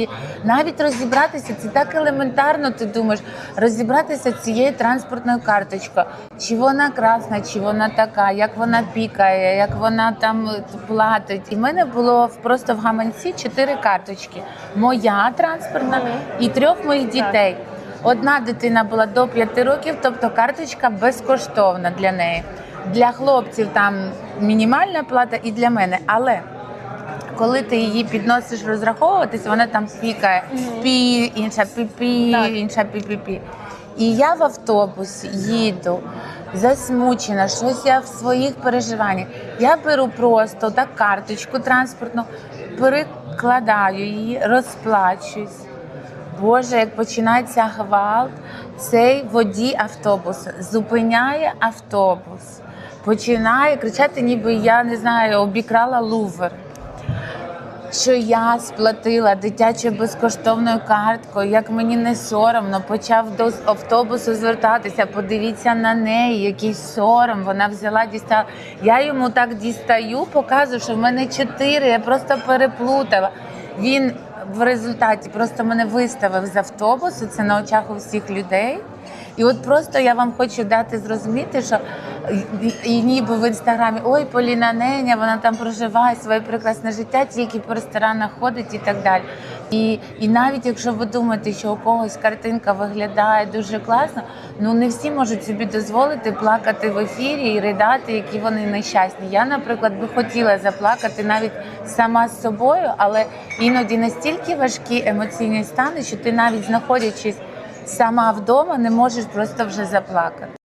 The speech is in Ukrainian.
І навіть розібратися це так елементарно. Ти думаєш, розібратися цією транспортною карточкою, чи вона красна, чи вона така, як вона пікає, як вона там е, платить. І в мене було просто в гаманці чотири карточки: моя транспортна і трьох моїх дітей. Одна дитина була до 5 років, тобто карточка безкоштовна для неї. Для хлопців там мінімальна плата і для мене. Але коли ти її підносиш розраховуватись, вона там пікає пі, інша пі-пі, інша пі-пі-пі. І я в автобусі їду, засмучена, щось я в своїх переживаннях. Я беру просто так карточку транспортну, перекладаю її, розплачуюсь. Боже, як починається гвалт, цей водій автобусу зупиняє автобус, починає кричати, ніби я не знаю, обікрала лувр. Що я сплатила дитячою безкоштовною карткою, як мені не соромно, почав до автобусу звертатися. Подивіться на неї, який сором. Вона взяла дістала. Я йому так дістаю, показую, що в мене чотири. Я просто переплутала. Він в результаті просто мене виставив з автобусу. Це на очах у всіх людей. І от просто я вам хочу дати зрозуміти, що і, ніби в інстаграмі ой, Поліна Неня, вона там проживає своє прекрасне життя, тільки по ресторанах ходить і так далі. І, і навіть якщо ви думаєте, що у когось картинка виглядає дуже класно, ну не всі можуть собі дозволити плакати в ефірі і ридати, які вони нещасні. Я, наприклад, би хотіла заплакати навіть сама з собою, але іноді настільки важкі емоційні стани, що ти навіть знаходячись сама вдома не можеш просто вже заплакати.